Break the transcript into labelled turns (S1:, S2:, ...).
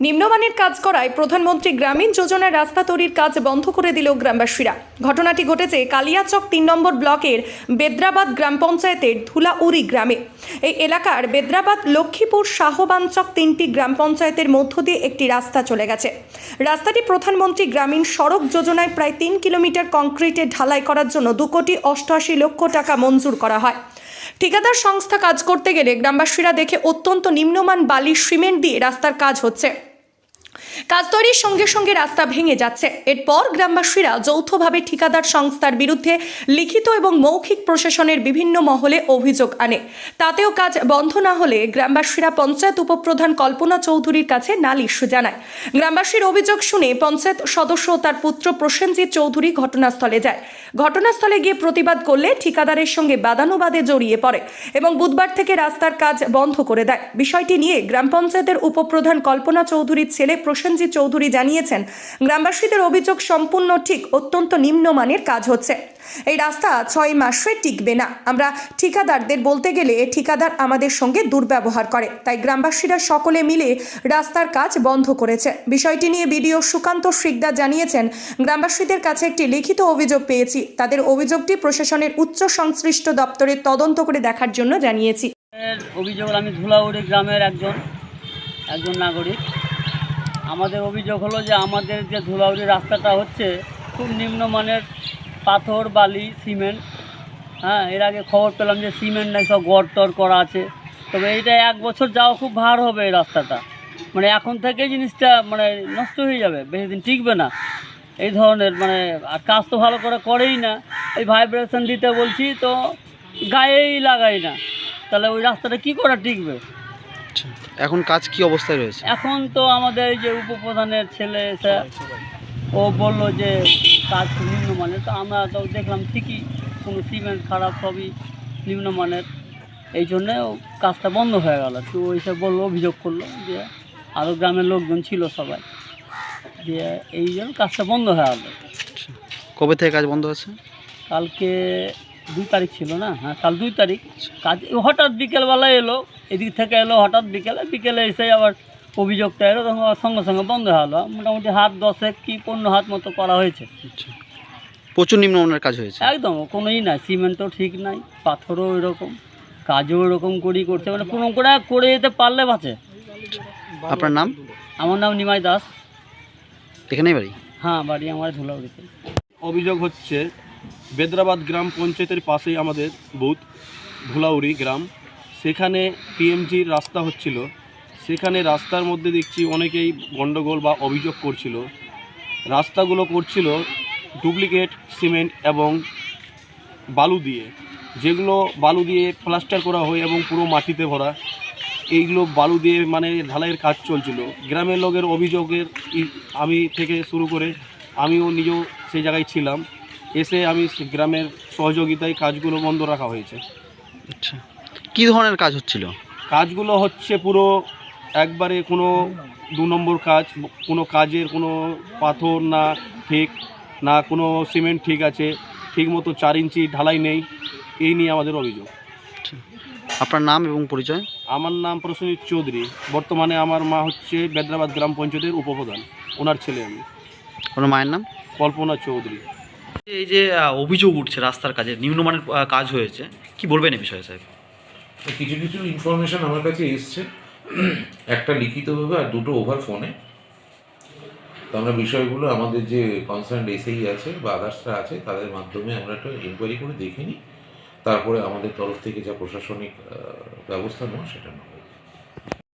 S1: নিম্নমানের কাজ করায় প্রধানমন্ত্রী গ্রামীণ যোজনার রাস্তা তৈরির কাজ বন্ধ করে দিল গ্রামবাসীরা। ঘটনাটি ঘটেছে কালিয়াচক তিন নম্বর ব্লকের বেদ্রাবাদ গ্রাম পঞ্চায়েতের ধুলাউরি গ্রামে। এই এলাকার বেদ্রাবাদ লক্ষ্মীপুর শাহবাঞ্চক তিনটি গ্রাম পঞ্চায়েতের মধ্য দিয়ে একটি রাস্তা চলে গেছে। রাস্তাটি প্রধানমন্ত্রী গ্রামীণ সড়ক যোজনায় প্রায় তিন কিলোমিটার কংক্রিটে ঢালাই করার জন্য দু কোটি অষ্টআশি লক্ষ টাকা মঞ্জুর করা হয়। ঠিকাদার সংস্থা কাজ করতে গেলে গ্রামবাসীরা দেখে অত্যন্ত নিম্নমান বালি সিমেন্ট দিয়ে রাস্তার কাজ হচ্ছে। কাজ তৈরির সঙ্গে সঙ্গে রাস্তা ভেঙে যাচ্ছে। এরপর গ্রামবাসীরা যৌথভাবে ঠিকাদার সংস্থার বিরুদ্ধে লিখিত এবং মৌখিক প্রশাসনের বিভিন্ন মহলে অভিযোগ আনে। তাতেও কাজ বন্ধ না হলে গ্রামবাসীরা পঞ্চায়েত উপপ্রধান কল্পনা চৌধুরীর কাছে নালিশ জানায়। গ্রামবাসীর অভিযোগ শুনে পঞ্চায়েত সদস্য তার পুত্র প্রসেনজিৎ চৌধুরী ঘটনাস্থলে যায়। ঘটনাস্থলে গিয়ে প্রতিবাদ করলে ঠিকাদারের সঙ্গে বাদানুবাদে জড়িয়ে পড়ে এবং বুধবার থেকে রাস্তার কাজ বন্ধ করে দেয়। বিষয়টি নিয়ে গ্রাম পঞ্চায়েতের উপপ্রধান কল্পনা চৌধুরীর ছেলে প্রসেনজিৎ চৌধুরী জানিয়েছেন, গ্রামবাসীদের অভিযোগ সম্পূর্ণ ঠিক, অত্যন্ত নিম্নমানের কাজ হচ্ছে। এই রাস্তা ছয় মাসে টিকবে না। আমরা ঠিকাদারদের বলতে গেলে ঠিকাদার আমাদের সঙ্গে দুর্ব্যবহার করে। তাই গ্রামবাসীরা সকলে মিলে রাস্তার কাজ বন্ধ করেছে। বিষয়টি নিয়ে বিডিও সুকান্ত শিকদার জানিয়েছেন, গ্রামবাসীদের কাছে একটি লিখিত অভিযোগ পেয়েছি। তাদের অভিযোগটি প্রশাসনের উচ্চ সংশ্লিষ্ট দপ্তরে তদন্ত করে দেখার জন্য জানিয়েছি।
S2: অভিযোগ আমি ধুলাউড়ি গ্রামের একজন একজন নাগরিক। আমাদের অভিযোগ হলো যে আমাদের যে ধুলাউড়ি রাস্তাটা হচ্ছে খুব নিম্নমানের পাথর, বালি, সিমেন্ট। হ্যাঁ এর আগে খবর পেলাম যে সিমেন্ট নাই, সব গড় টর করা আছে। তবে এইটা এক বছর যাওয়া খুব ভার হবে এই রাস্তাটা। মানে এখন থেকে জিনিসটা মানে নষ্ট হয়ে যাবে, বেশি দিন টিকবে না। এই ধরনের মানে আর কাজ তো ভালো করে করেই না। এই ভাইব্রেশন দিতে বলছি তো গায়েই লাগাই না। তাহলে ওই রাস্তাটা কি করে টিকবে?
S3: আচ্ছা। এখন কাজ কি অবস্থায় রয়েছে?
S2: এখন তো আমাদের এই যে উপপ্রধানের ছেলে ও বলল যে কাজ নিম্নমানের। তো আমরা তো দেখলাম ঠিকই কোনো সিমেন্ট খারাপ সবই নিম্নমানের। এই জন্যে ও কাজটা বন্ধ হয়ে গেল। তো ওই সব বলল অভিযোগ করল যে আরও গ্রামের লোকজন ছিল সবাই যে এই জন্য কাজটা বন্ধ হয়ে গেলো।
S3: কবে থেকে কাজ বন্ধ আছে
S2: কালকে দুই তারিখ ছিল না? হ্যাঁ কাল দুই তারিখ। কাজ হঠাৎ বিকেলবেলা এলো এদিক থেকে এলো হঠাৎ বিকেলে। বিকেলে এসে আবার অভিযোগটা এলো তখন আবার সঙ্গে সঙ্গে বন্ধ হয়ে গেলো। মোটামুটি হাত দশেক কি পনেরো হাত মতো করা হয়েছে।
S3: আচ্ছা। প্রচুর নিম্নমানের কাজ হয়েছে।
S2: একদম কোনোই নাই। সিমেন্টও ঠিক নাই পাথরও এরকম কাজও এরকম করেই করছে। মানে কোনো করে করে যেতে পারলে বাঁচে।
S3: আপনার নাম?
S2: আমার নাম নিমাই দাস।
S3: এখানেই বাড়ি?
S2: হ্যাঁ বাড়ি আমার ধুলাউড়িতে
S4: অভিযোগ হচ্ছে বেদরাবাদ গ্রাম পঞ্চায়েতের পাশেই আমাদের বুথ ধুলাউড়ি গ্রাম। সেখানে পিএমজির রাস্তা হচ্ছিল। সেখানে রাস্তার মধ্যে দেখছি অনেকেই গণ্ডগোল বা অভিযোগ করছিল। রাস্তাগুলো করছিল ডুপ্লিকেট সিমেন্ট এবং বালু দিয়ে। যেগুলো বালু দিয়ে প্লাস্টার করা হয় এবং পুরো মাটিতে ভরা। এইগুলো বালু দিয়ে মানে ঢালাইয়ের কাজ চলছিল। গ্রামের লোকের অভিযোগের আমি থেকে শুরু করে আমিও নিজেও সেই জায়গায় ছিলাম। এসে আমি গ্রামের সহযোগিতায় কাজগুলো বন্ধ রাখা হয়েছে।
S3: আচ্ছা। কি ধরনের কাজ হচ্ছিল?
S4: কাজগুলো হচ্ছে পুরো একবারে কোনো দু নম্বর কাজ কোনো কাজের কোনো পাথর না ঠিক না কোনো সিমেন্ট ঠিক আছে ঠিক মতো চার ইঞ্চি ঢালাই নেই এই নিয়ে আমাদের অভিযোগ।
S3: আচ্ছা। আপনার নাম এবং পরিচয়?
S4: আমার নাম প্রসেনজিৎ চৌধুরী। বর্তমানে আমার মা হচ্ছে বেদ্রাবাদ গ্রাম পঞ্চায়েতের উপপ্রধান। ওনার ছেলে আমি।
S3: ওনার মায়ের নাম?
S4: কল্পনা চৌধুরী।
S5: এই যে অভিযোগ উঠছে রাস্তার কাজে, নিম্নমানের কাজ হয়েছে, কি বলবেন এই বিষয়ে স্যার
S6: কিছু কিছু ইনফরমেশন আমার কাছে এসছে। একটা লিখিতভাবে আর দুটো ওভার ফোনে তো আমরা বিষয়গুলো, আমাদের যে কনসার্ন এসেই আছে বা আদার্সরা আছে, তাদের মাধ্যমে আমরা একটা ইনকোয়ারি করে দেখে নিই। তারপরে আমাদের তরফ থেকে যা প্রশাসনিক ব্যবস্থা নেওয়া, সেটা নেব